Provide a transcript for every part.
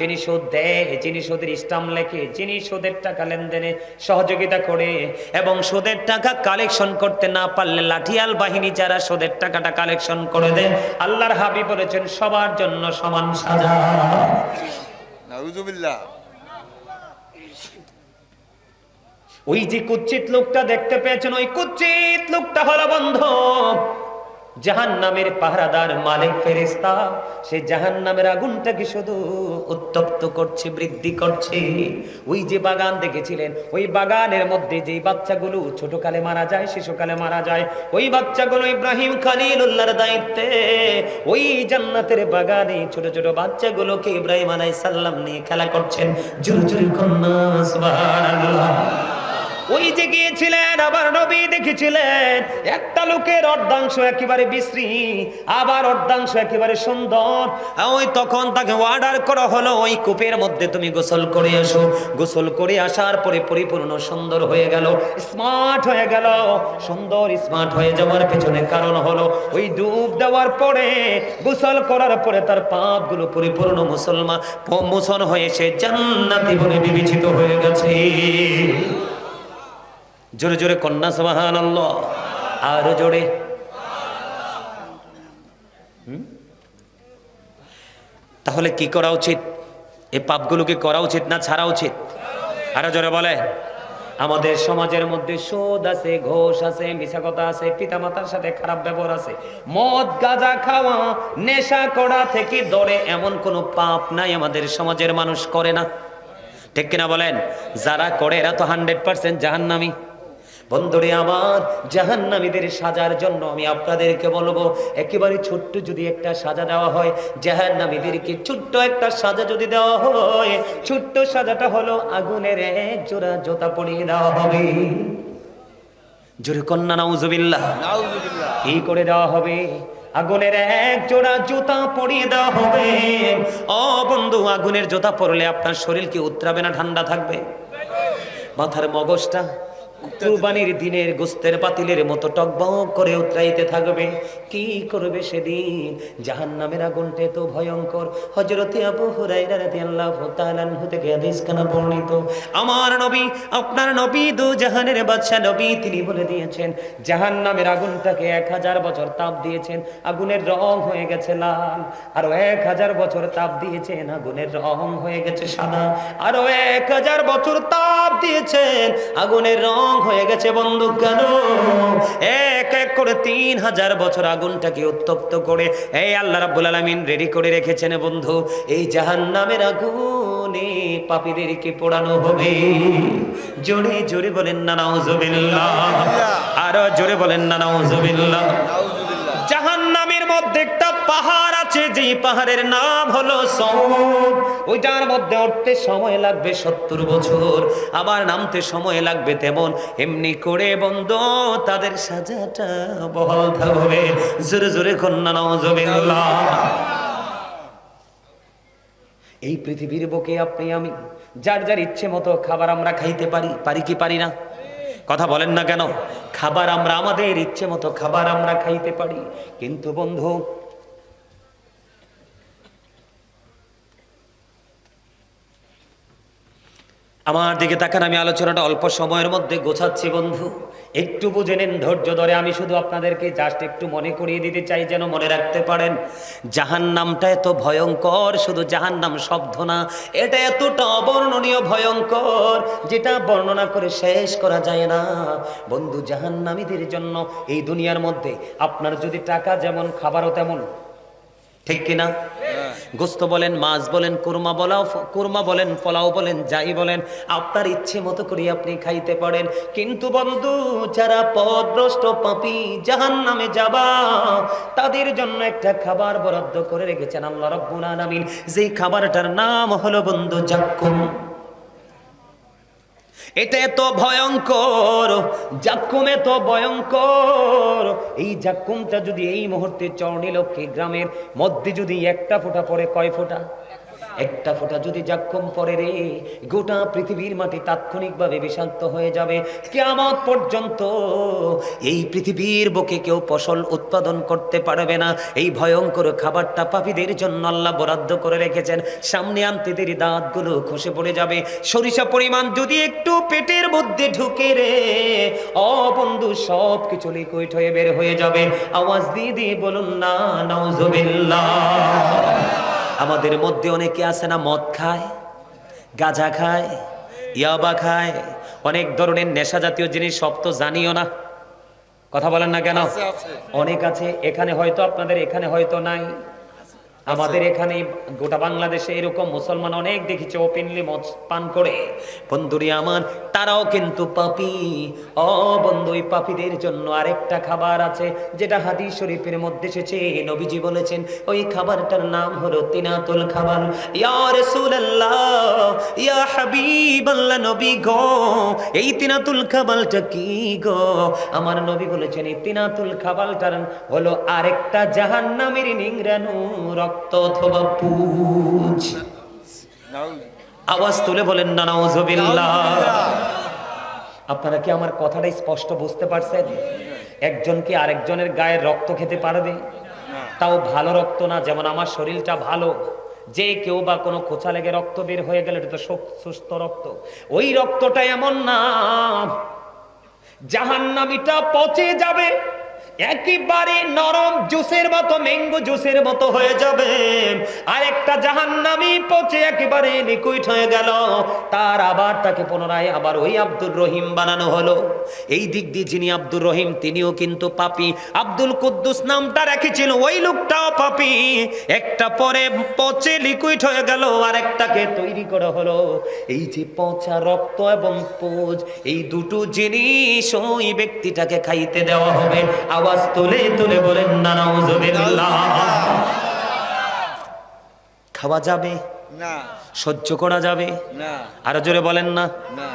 যিনি সুদ দেয় যিনি সুদের ইস্টাম লেখে যিনি সুদের টাকা লেনদেনে সহযোগিতা করে এবং সুদের টাকা কালেকশন করতে না পারলে লাঠিয়াল বাহিনী যারা সুদের টাকাটা কালেকশন করে দেয় আল্লাহর হাবি বলেছেন সবার জন্য সমান সাজা। ওই যে কুচ্ছিত লোকটা দেখতে পেয়েছেন ওই কুচ্ছিত লোকটা হলো বন্ধ। জাহান নামের পাহারাদার মালিক ফেরেস্তা সে জাহান নামের আগুনটাকে শুধু উত্তপ্ত করছে, বৃদ্ধি করছে। ওই যে বাগান দেখেছিলেন, ওই বাগানের মধ্যে যেই বাচ্চাগুলো ছোটকালে মারা যায়, শিশুকালে মারা যায়, ওই বাচ্চাগুলো ইব্রাহিম খালিল খালিলুল্লাহর দায়িত্বে। ওই জান্নাতের বাগানে ছোট ছোট বাচ্চাগুলোকে ইব্রাহিম আলাইহিস সালাম নিয়ে খেলা করছেন। জোরে জোরে কন্যা ওই যে গিয়েছিলেন, আবার নবী দেখেছিলেন। একটা লোকের অর্ধাংশ একেবারে বিশ্রী, আবার অর্ধাংশ একেবারে সুন্দর। ওই তখন তাকে অর্ডার করা হলো, ওই কূপের মধ্যে তুমি গোসল করে আসো গোসল করে আসার পরে পরিপূর্ণ সুন্দর হয়ে গেল, স্মার্ট হয়ে গেল। সুন্দর, স্মার্ট হয়ে যাওয়ার পেছনে কারণ হলো, ওই ডুব দেওয়ার পরে, গোসল করার পরে তার পাপগুলো পরিপূর্ণ মুসলমান মোচন হয়ে সে জান্নাতি বলে বিবেচিত হয়ে গেছে। জোরে জোরে কন্যা সমাহান আরও জোরে? তাহলে কি করা উচিত? এই পাপগুলোকে করা উচিত না ছাড়া উচিত? আরও জোরে বলে। আমাদের সমাজের মধ্যে সুদ আছে, ঘোষ আছে মিশা কথা আছে, পিতামাতার সাথে খারাপ ব্যবহার আছে। মদ, গাঁজা খাওয়া, নেশা করা থেকে দরে এমন কোনো পাপ নাই আমাদের সমাজের মানুষ করে না। ঠিক কিনা বলেন? যারা করে এরা তো হান্ড্রেড পার্সেন্ট জাহান্নামি। বন্ধুরে আমার জাহান্নামীদের সাজার জন্য আমি আপনাদেরকে বলব একেবারে ছোট্ট যদি একটা সাজা দেওয়া হয় জাহান্নামীদেরকে ছোট্ট একটা সাজা যদি দেওয়া হয় ছোট্ট সাজাটা হলো আগুনের এক জোড়া জোতা পরিয়ে দেওয়া হবে। জোরে কন্যা নাউজুবিল্লাহ। নাউজুবিল্লাহ। কি করে দেওয়া হবে? আগুনের এক জোড়া জুতা পরিয়ে দেওয়া হবে। ও বন্ধু আগুনের জুতা পরলে আপনার শরীর কি উত্তরাবে না ঠান্ডা থাকবে। মাথার মগজটা কুরবানির দিনের গোস্তের পাতিলের মতো টকবক করে উতরাইতে থাকবে। কি করবে সেদিন? জাহান নামের আগুনটা তো ভয়ঙ্কর। হজরতে আবু হুরাইরা রাদিয়াল্লাহু তাআলা থেকে হাদিস খানা বর্ণিত। আমার নবী, আপনার নবী দু জাহানের বাদশা নবী তিনি বলে দিয়েছেন জাহান নামের আগুনটাকে এক হাজার বছর তাপ দিয়েছেন, আগুনের রং হয়ে গেছে লাল। আরও এক হাজার বছর তাপ দিয়েছেন, আগুনের রং হয়ে গেছে সাদা। আরও এক হাজার বছর তাপ দিয়েছেন, আগুনের রং হয়ে গেছে বন্ধু কেন? এক এক করে তিন হাজার বছর আগুনটাকে উত্তপ্ত করে এই আল্লাহ রাব্বুল আলামিন রেডি করে রেখেছেন বন্ধু। এই জাহান্নামের আগুনে পাপীদেরকে পোড়ানো হবে। জোরে জোরে বলেন না, নাউজুবিল্লাহ। আরও জোরে বলেন জাহান্নামের মধ্যে পাহাড় আছে যে পাহাড়ের নাম হলো সৌদ ওইটার মধ্যে উঠতে সময় লাগবে সত্তর বছর। আবার নামতে সময় লাগবে তেমন। এমনি করে বন্ধ, তাদের সাজাটা বহাল থাকবে। জোরে জোরে কন্যা নজবিল্লাহ এই পৃথিবীর বুকে আপনি, আমি, যার যার ইচ্ছে মতো খাবার আমরা খাইতে পারি পারি কি পারি না? কথা বলেন না কেন? খাবার আমরা, আমাদের ইচ্ছে মতো খাবার আমরা খাইতে পারি। কিন্তু বন্ধু আমার দিকে তাকান, আমি আলোচনাটা অল্প সময়ের মধ্যে গোছাচ্ছি, বন্ধু। একটু বুঝে নেন, ধৈর্য ধরে আমি শুধু আপনাদেরকে জাস্ট একটু মনে করিয়ে দিতে চাই, যেন মনে রাখতে পারেন জাহান নামটা এত ভয়ঙ্কর, শুধু জাহান নাম শব্দ না, এটা এতটা অবর্ণনীয় ভয়ঙ্কর, যেটা বর্ণনা করে শেষ করা যায় না। বন্ধু জাহান নামীদের জন্য এই দুনিয়ার মধ্যে আপনার যদি টাকা যেমন, খাবারও তেমন, ঠিক কিনা? গোস্ত বলেন, মাছ বলেন, কুরমা বলাও, কুরমা বলেন, পোলাও বলেন, যাই বলেন, আপনার ইচ্ছে মতো করে আপনি খাইতে পারেন। কিন্তু বন্ধু, যারা পদভ্রষ্ট পাপি জাহান নামে যাবা, তাদের জন্য একটা খাবার বরাদ্দ করে রেখেছেন আল্লাহ রব্বুল আলামিন। যেই খাবারটার নাম হলো বন্ধু জাক্কুম। এটা এত ভয়ঙ্কর, জাক্কুম এত ভয়ঙ্কর। এই জাক্কুমটা যদি এই মুহূর্তে চরণী লক্ষ্মী গ্রামের মধ্যে যদি একটা ফোঁটা পড়ে, কয় ফোঁটা? একটা ফোঁটা যদি জাক্ষম পরে রে, গোটা পৃথিবীর মাটি তাৎক্ষণিকভাবে বিষাক্ত হয়ে যাবে। কেয়ামত পর্যন্ত এই পৃথিবীর বুকে কেউ ফসল উৎপাদন করতে পারবে না। এই ভয়ঙ্কর খাবারটা পাপীদের জন্য আল্লাহ বরাদ্দ করে রেখেছেন। সামনে আনতে দেরি, দাঁতগুলো খসে পড়ে যাবে। সরিষা পরিমাণ যদি একটু পেটের মধ্যে ঢুকে রে, অ বন্ধু সব কিছু লিকুইড হয়ে বের হয়ে যাবে। আওয়াজ দিয়ে দিয়ে বলুন, না, নাউজুবিল্লাহ। আমাদের মধ্যে অনেকে আছে না মদ খায় গাঁজা খায় ইয়াবা খায় অনেক ধরনের নেশা জাতীয় জিনিস সব তো জানিও না। কথা বলেন না কেন। অনেক আছে এখানে হয়তো আপনাদের এখানে হয়তো নাই। আমাদের এখানে গোটা বাংলাদেশে এরকম মুসলমান অনেক দেখেছে ওপেনলি মদ পান করে। বন্ধুরি আমার, তারাও কিন্তু পাপি। ও বন্ধু, ওই পাপীদের জন্য আরেকটা খাবার আছে, যেটা হাদিস শরীফের মধ্যে এসেছে। নবীজি বলেছেন, ওই খাবারটার নাম হলো তিনাতুল খাবার ইয়া রাসূলুল্লাহ, ইয়া হাবিবাল্লাহ নবী গো, এই তিনাতুল খাবারটা কি গো? আমার নবী বলেছেন, এই তিনাতুল খাবারটার হলো আরেকটা জাহান্নামের নিংরানু রক্ত অথবা পুজ। আওয়াজ তুলে বলেন না নাউজুবিল্লাহ আপনারা কি আমার কথাটা স্পষ্ট বুঝতে পারছেন? একজন কি আরেকজনের গায়ের রক্ত খেতে পারবে? তাও ভালো রক্ত না, যেমন আমার শরীরটা ভালো। যে কেউ বা কোনো খোঁচা লেগে রক্ত বের হয়ে গেলে, এটা তো সুস্থ রক্ত। ওই রক্তটা এমন না, জাহান্নামিটা পচে যাবে। একেবারে নরম জুসের মতো, ম্যাঙ্গো জুসের মতো হয়ে যাবে। আর একটা পচে একেবারে লিকুইড হয়ে গেল। তার আবার তাকে পুনরায় আবার ওই আব্দুর রহিম বানানো হলো। এই দিক দিয়ে যিনি আব্দুর রহিম, তিনিও কিন্তু পাপি। আব্দুল কুদ্দুস নামটা রেখেছিল, ওই লোকটাও পাপি। একটা পরে পচে লিকুইড হয়ে গেল আর একটাকে তৈরি করা হলো। এই যে পচা রক্ত এবং পোজ, এই দুটো জিনিস ওই ব্যক্তিটাকে খাইতে দেওয়া হবে। আওয়াজ তুলে তুলে বলেন না নাউজুবিল্লাহ খাওয়া যাবে? না। সহ্য করা যাবে? না। আরও জোরে বলেন না। না।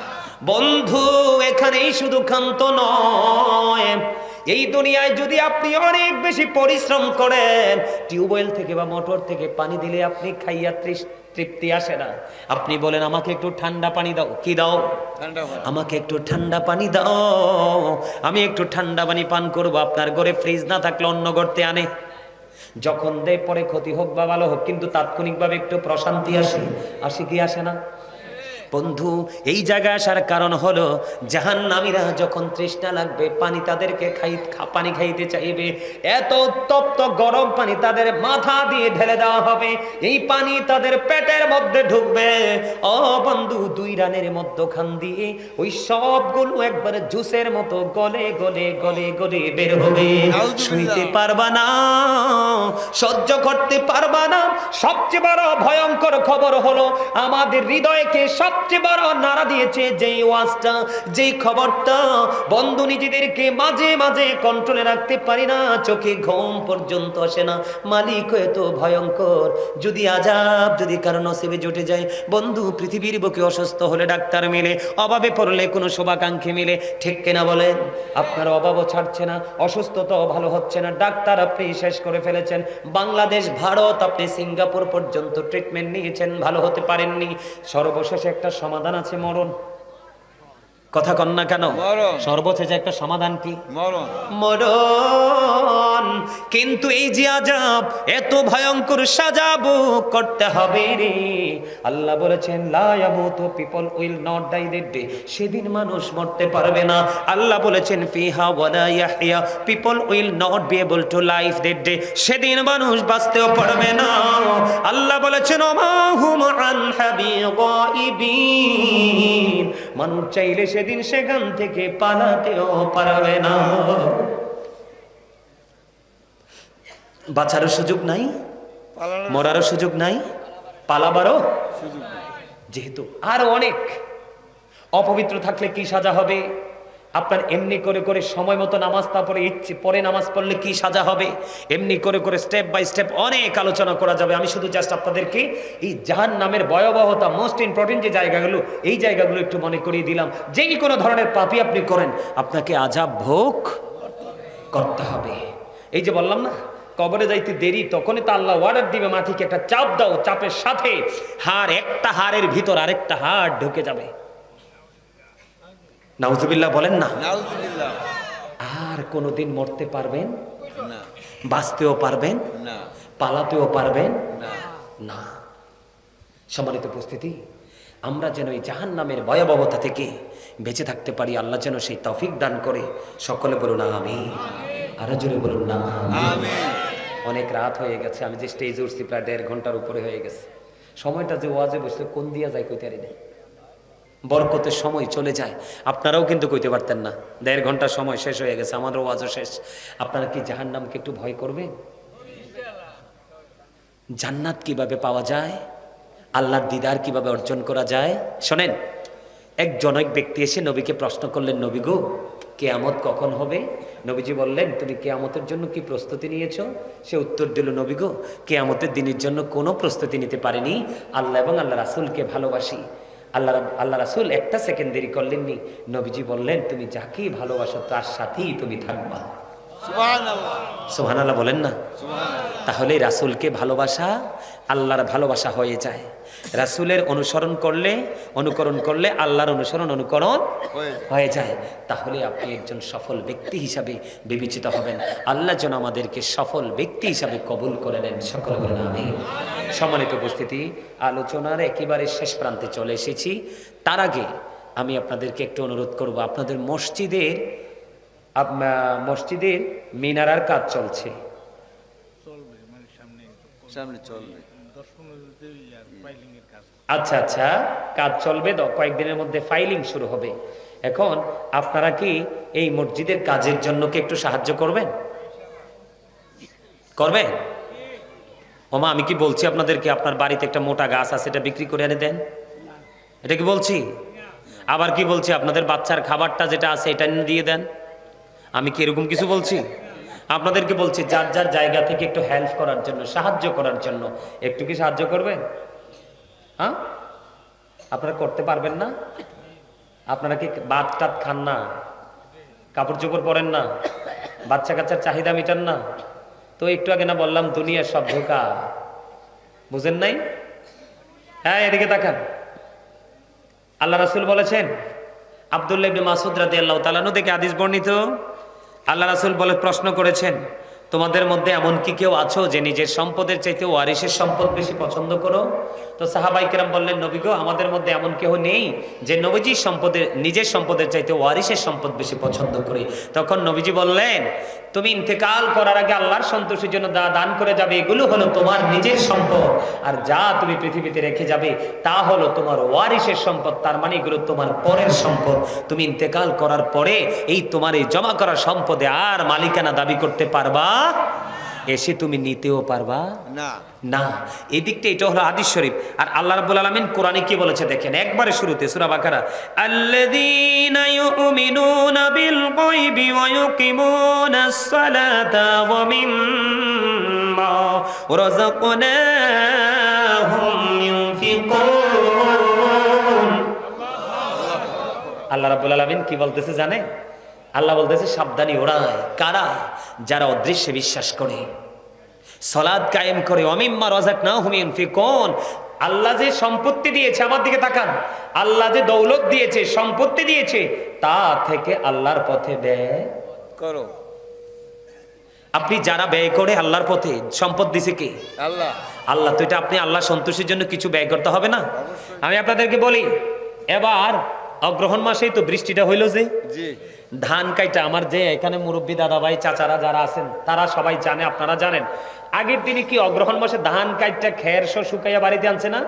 বন্ধু এখানেই শুধু ক্ষান্ত নয়। এই দুনিয়ায় যদি আপনি অনেক বেশি পরিশ্রম করেন টিউবওয়েল থেকে বা মোটর থেকে পানি দিলে আপনি খাইয়া তৃপ্তি আসে না। আপনি বলেন আমাকে একটু ঠান্ডা পানি দাও। কি দাও? আমাকে একটু ঠান্ডা পানি দাও। আমি একটু ঠান্ডা পানি পান করব। আপনার ঘরে ফ্রিজ না থাকলে অন্য করতে আনে। যখন দেয় পরে ক্ষতি হোক বা ভালো হোক কিন্তু তাৎক্ষণিকভাবে একটু প্রশান্তি আসে। আসে কি আসে না? বন্ধু এই জায়গায় আসার কারণ হলো জাহান্নামীরা যখন তৃষ্ণা লাগবে পানি তাদেরকে খাই পানি খাইতে চাইবে এত তপ্ত গরম পানি তাদের মাথা দিয়ে ঢেলে দেওয়া হবে এই পানি তাদের পেটের মধ্যে ঢুকবে। ও বন্ধু দুই রানের মধ্যখান দিয়ে ওই সবগুলো একবারে জুসের মতো গলে গলে গলে গলে বের হবে। শুইতে পারবা না সহ্য করতে পারবা না। সবচেয়ে বড় ভয়ঙ্কর খবর হলো আমাদের হৃদয়কে সবচেয়ে বড় নাড়া দিয়েছে যেই ওয়াজটা, যেই খবরটা। বন্ধু নিজেদেরকে মাঝে মাঝে কন্ট্রোলে রাখতে পারি না, চোখে ঘুম পর্যন্ত আসে না। মালিক এত ভয়ঙ্কর। যদি আজাব, যদি জুটে যায়, বন্ধু পৃথিবীর বুকে অসুস্থ হলে ডাক্তার মিলে, অভাবে পড়লে কোনো শোভাকাঙ্ক্ষী মিলে, ঠিক কিনা বলেন? আপনার অভাবও ছাড়ছে না, অসুস্থতাও ভালো হচ্ছে না। ডাক্তার আপনি শেষ করে ফেলেছেন। বাংলাদেশ, ভারত, আপনি সিঙ্গাপুর পর্যন্ত ট্রিটমেন্ট নিয়েছেন, ভালো হতে পারেননি। সর্বশেষে একটা সমাধান আছে মরণ। কথা কন না কেন? সর্বোচ্চ সর্বশেষে একটা সমাধান কি? মরণ। মরণ। কিন্তু এই যে আজাব, এত ভয়ঙ্কর সাজাবো করতে হবে রে। আল্লাহ বলেছেন লায়ামুতু people will not die day. সেদিন মানুষ মরতে পারবে না। আল্লাহ বলেছেন, ফিহা ওয়ালা ইয়াহইয়া, people will not be able to life that day. সেদিন মানুষ বাঁচতেও পারবে না। আল্লাহ বলেছেন ওমাহুম আন মানুষ চাইলে সেদিন সেখান থেকে পালাতেও পারবে না। বাঁচারও সুযোগ নাই, মরারও সুযোগ নাই, পালাবারও যেহেতু আরও অনেক অপবিত্র থাকলে কি সাজা হবে? আপনার এমনি করে করে সময় মতো নামাজ তারপরে ইচ্ছে পরে নামাজ পড়লে কি সাজা হবে? এমনি করে করে স্টেপ বাই স্টেপ অনেক আলোচনা করা যাবে। আমি শুধু জাস্ট আপনাদেরকে এই জাহান নামের ভয়াবহতা মোস্ট ইম্পর্টেন্ট যে জায়গাগুলো, এই জায়গাগুলো একটু মনে করিয়ে দিলাম। যেই কোনো ধরনের পাপি আপনি করেন, আপনাকে আজাব ভোগ করতে হবে। এই যে বললাম না কবরে যাইতে দেরি তখনই তো আল্লাহ অর্ডার দিবে মাটিকে একটা চাপ দাও চাপের সাথে হাড় একটা হাড়ের ভিতর আরেকটা হাড় ঢুকে যাবে। নাউজুবিল্লাহ বলেন না। আর কোনোদিন মরতে পারবেন? বাঁচতেও পারবেন? পালাতেও পারবেন? না। সম্মানিত উপস্থিতি আমরা যেন এই জাহান নামের ভয়াবহতা থেকে বেঁচে থাকতে পারি আল্লাহ যেন সেই তৌফিক দান করে। সকলে বলুন আমি আরও জোরে বলুন না আমিন। অনেক রাত হয়ে গেছে, আমি যে স্টেজে উঠছি, প্রায় দেড় ঘণ্টার উপরে হয়ে গেছে। সময়টা যে ওয়াজে বসলে কোন দিয়া যায় কইতে পারি বরকতের সময় চলে যায়, আপনারাও কিন্তু কইতে পারতেন না। দেড় ঘণ্টার সময় শেষ হয়ে গেছে আমাদের ওয়াজও শেষ। আপনারা কি জাহান নামকে একটু ভয় করবেন? জান্নাত কীভাবে পাওয়া যায়? আল্লাহর দিদার কীভাবে অর্জন করা যায়? শোনেন এক জনক ব্যক্তি এসে নবীকে প্রশ্ন করলেন, নবী গো কেয়ামত কখন হবে? নবীজি বললেন, তুমি কেয়ামতের জন্য কি প্রস্তুতি নিয়েছো? সে উত্তর দিল, নবী গো, কেয়ামতের দিনের জন্য কোনো প্রস্তুতি নিতে পারেনি। আল্লাহ এবং আল্লাহ রাসুলকে ভালোবাসি। আল্লাহ আল্লাহ রাসুল একটা সেকেন্ড দেরি করলেননি। নবীজি বললেন, তুমি যাকেই ভালোবাসো, তার সাথেই তুমি থাকবা। সোহান আল্লাহ বলেন না? তাহলে রাসূলকে ভালোবাসা আল্লাহর ভালোবাসা হয়ে যায়। রাসূলের অনুসরণ করলে অনুকরণ করলে আল্লাহর অনুসরণ অনুকরণ হয়ে যায়। তাহলে আপনি একজন সফল ব্যক্তি হিসাবে বিবেচিত হবেন। আল্লাহ যেন আমাদেরকে সফল ব্যক্তি হিসাবে কবুল করে নেন। সকল আমি সম্মানিত উপস্থিতি আলোচনার একেবারে শেষ প্রান্তে চলে এসেছি। তার আগে আমি আপনাদেরকে একটু অনুরোধ করব। আপনাদের মসজিদের মসজিদের মিনারার কাজ চলছে। সামনে আচ্ছা আচ্ছা কাজ চলবে কয়েকদিনের মধ্যে ফাইলিং শুরু হবে। এখন আপনারা কি এই মসজিদের কাজের জন্য কি একটু সাহায্য করবেন? করবেন? ওমা আমি কি বলছি আপনাদেরকে আপনার বাড়িতে একটা মোটা গাছ আছে এটা বিক্রি করে এনে দেন? এটা কি বলছি? আবার কি বলছি আপনাদের বাচ্চার খাবারটা যেটা আছে এটা দিয়ে দেন? আমি কি এরকম কিছু বলছি? আপনাদেরকে বলছি, যার যার জায়গা থেকে একটু হেল্প করার জন্য, সাহায্য করার জন্য, একটু কি সাহায্য করবেন হ্যাঁ? আপনারা করতে পারবেন না? আপনারা কি ভাত টাত খান না? কাপড় চোপড় পরেন না? বাচ্চা কাচ্চার চাহিদা মিটান না? তো একটু আগে না বললাম, দুনিয়ার সব ধোকা। বুঝেন নাই? হ্যাঁ এদিকে তাকান। আল্লাহ রাসুল বলেছেন, আবদুল্লাহ ইবনে মাসুদ রাদিয়াল্লাহু তাআলা থেকে হাদিস বর্ণিত আল্লাহ রাসুল বলে প্রশ্ন করেছেন তোমাদের মধ্যে এমন কি কেউ আছো যে নিজের সম্পদের চাইতে ওয়ারিসের সম্পদ বেশি পছন্দ করো? তো সাহাবাই কেরাম বললেন, নবী গো, আমাদের মধ্যে এমন কেউ নেই যে নবীজির সম্পদের, নিজের সম্পদের চাইতে ওয়ারিসের সম্পদ বেশি পছন্দ করে। তখন নবীজি বললেন, তুমি ইন্তেকাল করার আগে আল্লাহর সন্তোষের জন্য দা দান করে যাবে, এগুলো হলো তোমার নিজের সম্পদ। আর যা তুমি পৃথিবীতে রেখে যাবে, তা হলো তোমার ওয়ারিসের সম্পদ। তার মানে এগুলো তোমার পরের সম্পদ। তুমি ইন্তেকাল করার পরে এই তোমার এই জমা করা সম্পদে আর মালিকানা দাবি করতে পারবা এসে তুমি নিতেও পারবা? না। না। এই দিকটা এটা হলো হাদিস শরীফ। আর আল্লাহ রাব্বুল আলামিন কোরআনে কি বলেছে দেখেন? একবারে শুরুতে সূরা বাকারা। আল্লাযীনা ইউমিনুনা বিল গায়বি ওয়া ইউকিমুনাস সালাতা ওয়া মিম্মা রাযাকনাহুম ইউনফিকুন আল্লাহ রাব্বুল আলামিন কি বলতেছে জানে আল্লাহ বলতেছে সাবধানী ওরাই কারা? যারা অদৃশ্যে বিশ্বাস করে। সলাদ কায়েম করে অমিম্মা রাজাক না হুমিন ফিকুন আল্লাহ যে সম্পত্তি দিয়েছে আমার দিকে তাকান। আল্লাহ যে দৌলত দিয়েছে সম্পত্তি দিয়েছে তা থেকে আল্লাহর পথে ব্যয় করো। আপনি যারা ব্যয় করে আল্লাহর পথে সম্পদ দিছে কে? আল্লাহ। আল্লাহ তো এটা আপনি আল্লাহ সন্তোষের জন্য কিছু ব্যয় করতে হবে না? আমি আপনাদেরকে বলি এবার অগ্রহণ মাসেই তো বৃষ্টিটা হইল যে। জি। ধান কাইটা আমার যে এখানে মুরব্বী দাদা ভাই চাচারা যারা আছেন তারা সবাই জানে আপনারা জানেন। আগের দিনে কি অগ্রহণ মাসে ধান কাইটা খের সহ শুকাইয়া বাড়িতে আনছে না?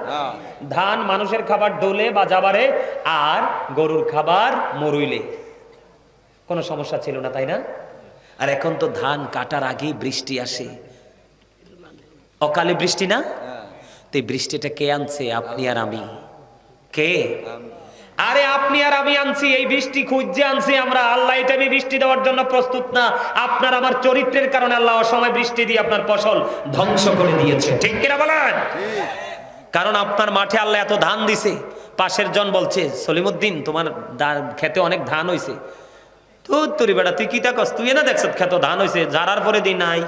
ধান মানুষের খাবার ডোলে বা যাবারে আর গরুর খাবার মরুইলে। কোনো সমস্যা ছিল না তাই না? আর এখন তো ধান কাটার আগেই বৃষ্টি আসে। অকালে বৃষ্টি না? হ্যাঁ। তো এই বৃষ্টিটা কে আনছে আপনি আর আমি? কে? আরে আপনি আর আমি আনছি এই বৃষ্টি খুঁজছে আনছি আমরা। আল্লাহ এটা আমি বৃষ্টি দেওয়ার জন্য প্রস্তুত না। আপনার আমার চরিত্রের কারণে আল্লাহ অসময় বৃষ্টি দিয়ে আপনার ফসল ধ্বংস করে দিয়েছে। ঠিক কিনা বলেন? কারণ আপনার মাঠে আল্লাহ এত ধান দিছে। পাশের জন বলছে সলিমুদ্দিন তোমার খেতে অনেক ধান হইছে। তো তোর বেটা তুই কি তাকস তুই না দেখছ খেত ধান হইছে যারার পরে দিন নাই।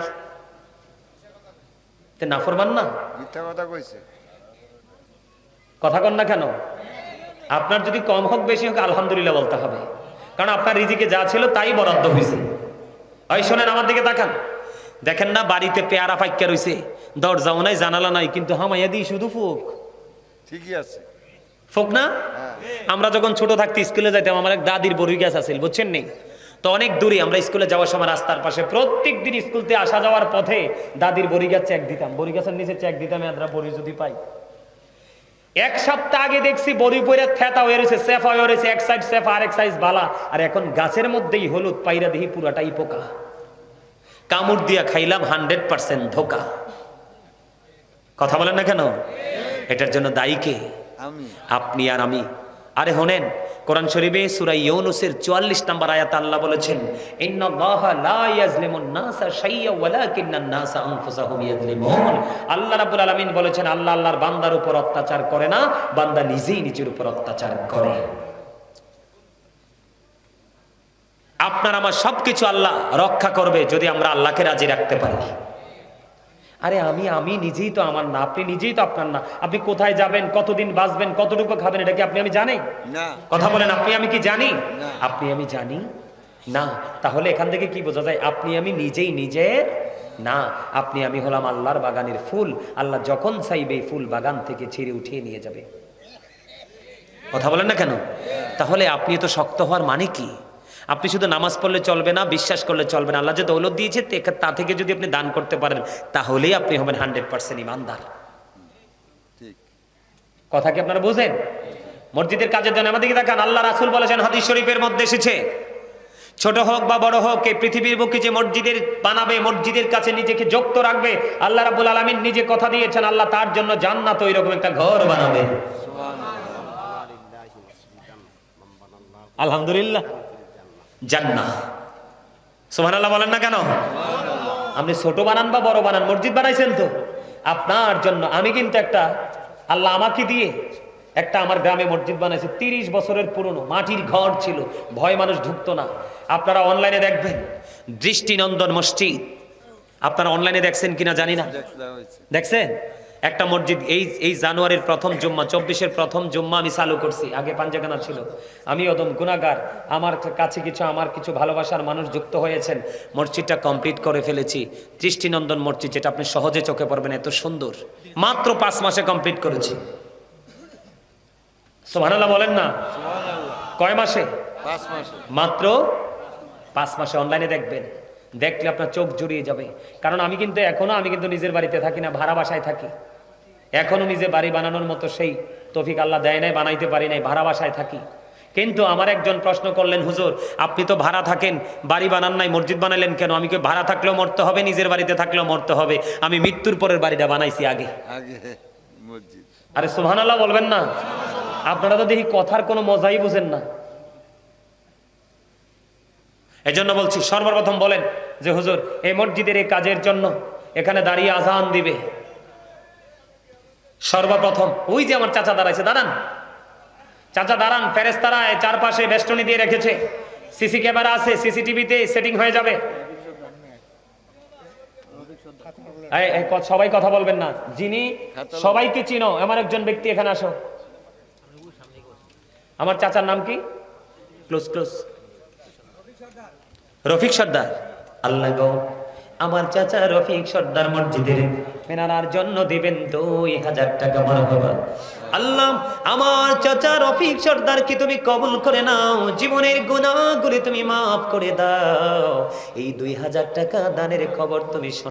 তে নাফরমান না? কথা কন না কেন? আপনার যদি কম হোক বেশি হোক আলহামদুলিল্লাহ বলতে হবে। কারণ আপনার রিজিকে যা ছিল তাই বরাদ্দ হয়েছে। ওই শোনেন আমার দিকে তাকান। দেখেন না বাড়িতে পেয়ারা ফাইক্কা রইছে। দরজাও নাই জানালা নাই কিন্তু হামাইয়া দিই শুধু ফুক। ঠিকই আছে। ফোক না? হ্যাঁ। আমরা যখন ছোট থাকতে স্কুলে যাইতাম আমার এক দাদির বড়ি গাছ আছিল বুঝছেন নি? তো অনেক দূরে আমরা স্কুলে যাওয়ার সময় রাস্তার পাশে প্রত্যেক দিন স্কুলতে আসা যাওয়ার পথে দাদির বড়ি গাছ চেক দিতাম। বড়ি গাছের নিচে চেক দিতাম আমরা বড়ি যদি পাই এক সপ্তাহ আগে দেখছি বড়ি পইরা থেতা হয়ে রয়েছে সেফা হয়ে রয়েছে এক সাইড সেফা আর এক সাইজ বালা। আর এখন গাছের মধ্যেই হলুদ পাইরা দেখি পুরাটাই পোকা। কামড় দিয়া খাইলাম হান্ড্রেড পার্সেন্ট ধোকা। কথা বলেন না কেন? এটার জন্য দায়ী কে? আপনি আর আমি। আরে হোনেন, কোরআন শরীফে সূরা ইউনুসের 44 নম্বর আয়াত আল্লাহ বলেছেন আল্লাহ রাব্বুল আলামিন বলেছেন, আল্লাহ আল্লাহর বান্দার উপর অত্যাচার করে না, বান্দা নিজেই নিজের উপর অত্যাচার করে। আপনার আমার সবকিছু আল্লাহ রক্ষা করবে যদি আমরা আল্লাহকে রাজি রাখতে পারি। আরে আমি আমি নিজেই তো আমার না আপনি নিজেই তো আপনার না। আপনি কোথায় যাবেন কতদিন বাঁচবেন কতটুকু খাবেন এটা কি আপনি আমি জানি? না। কথা বলেন আপনি আমি কি জানি? আপনি আমি জানি? না। তাহলে এখান থেকে কি বোঝা যায়? আপনি আমি নিজেই নিজের না। আপনি আমি হলাম আল্লাহর বাগানের ফুল। আল্লাহ যখন চাইবে এই ফুল বাগান থেকে ছিঁড়ে উঠিয়ে নিয়ে যাবে। কথা বলেন না কেন? তাহলে আপনি তো শক্ত হওয়ার মানে কি? আপনি শুধু নামাজ পড়লে চলবে না বিশ্বাস করলে চলবে না। আল্লাহ যে দৌলত দিয়েছে তা থেকে যদি আপনি দান করতে পারেন তাহলেই আপনি হবেন হান্ড্রেড পার্সেন্ট ইমানদার। কথা কি আপনারা বুঝেন? মসজিদের কাজের জন্য আমাদের দেখান। আল্লাহ রাসুল বলেছেন হাদিস শরীফের মধ্যে এসেছে ছোট হোক বা বড় হোক এই পৃথিবীর বুকে যে মসজিদের বানাবে মসজিদের কাছে নিজেকে যুক্ত রাখবে আল্লাহ রাবুল আলমিন নিজে কথা দিয়েছেন আল্লাহ তার জন্য জান্নাত ওই রকম একটা ঘর বানাবে। আলহামদুলিল্লাহ। জান্নাহ। সুবহানাল্লাহ বলেন না কেন? আপনি ছোট বানান বা বড় বানান মসজিদ বানাইছেন তো। আপনার জন্য আমি কিন্তু একটা আল্লাহ আমাকে দিয়ে একটা আমার গ্রামে মসজিদ বানাইছে তিরিশ বছরের পুরনো মাটির ঘর ছিল ভয় মানুষ ঢুকতো না। আপনারা অনলাইনে দেখবেন দৃষ্টিনন্দন মসজিদ। আপনারা অনলাইনে দেখছেন কিনা জানি না। দেখছেন? একটা মসজিদ এই এই জানুয়ারির প্রথম জুম্মা চব্বিশের প্রথম জুম্মা আমি চালু করছি। আগে পাঞ্জাগানা ছিল। আমি অদম গুণাগার আমার কাছে কিছু আমার কিছু ভালোবাসার মানুষ যুক্ত হয়েছেন। মসজিদটা কমপ্লিট করে ফেলেছি। দৃষ্টিনন্দন মসজিদ যেটা আপনি সহজে চোখে পড়বেন এত সুন্দর। মাত্র পাঁচ মাসে কমপ্লিট করেছি। সোহানাল্লাহ বলেন না? কয় মাসে? মাত্র পাঁচ মাসে অনলাইনে দেখবেন। দেখলে আপনার চোখ জুড়িয়ে যাবে। কারণ আমি কিন্তু এখনও আমি কিন্তু নিজের বাড়িতে থাকি না ভাড়া বাসায় থাকি। এখনও নিজে বাড়ি বানানোর মতো সেই তফিক আল্লাহ দেয় নাই বানাইতে পারি নাই ভাড়া বাসায় থাকি। কিন্তু আমার একজন প্রশ্ন করলেন হুজুর আপনি তো ভাড়া থাকেন বাড়ি বানান নাই মসজিদ বানালেন কেন? আমি কি ভাড়া থাকলেও মরতে হবে নিজের বাড়িতে থাকলেও মরতে হবে? আমি মৃত্যুর পরের বাড়িটা বানাইছি আগে। আগে আরে সুহান আল্লাহ বলবেন না। আপনারা তো দেখি কথার কোনো মজাই বুঝেন না। এজন্য বলছি সর্বপ্রথম বলেন যে হুজুর এই মসজিদের এই কাজের জন্য এখানে দাঁড়িয়ে আজান দিবে। সর্বপ্রথম ওই যে আমার চাচা দাঁড়াইছে দাঁড়ান। চাচা দাঁড়ান ফেরেস তারায় চারপাশে বেষ্টনী দিয়ে রেখেছে। সিসি ক্যামেরা আছে সিসিটিভিতে সেটিং হয়ে যাবে। এই, এই, ক- সবাই কথা বলবেন না। যিনি সবাইকে চিনো এমন একজন ব্যক্তি এখানে আসো। আমার চাচার নাম কি? Close close. রফিক সর্দার। আল্লাহ গো। আমার চাচা রফিক সর্দার মসজিদের মেনার জন্য দিবেন দুই হাজার টাকা বড় হবে আল্লাহ, আমার চাচা রফিক সর্দার কি তুমি কবুল করে নাও, জীবনের গুণাগুলি তুমি মাফ করে দাও এই দুই হাজার টাকা দানের খবর তুমি।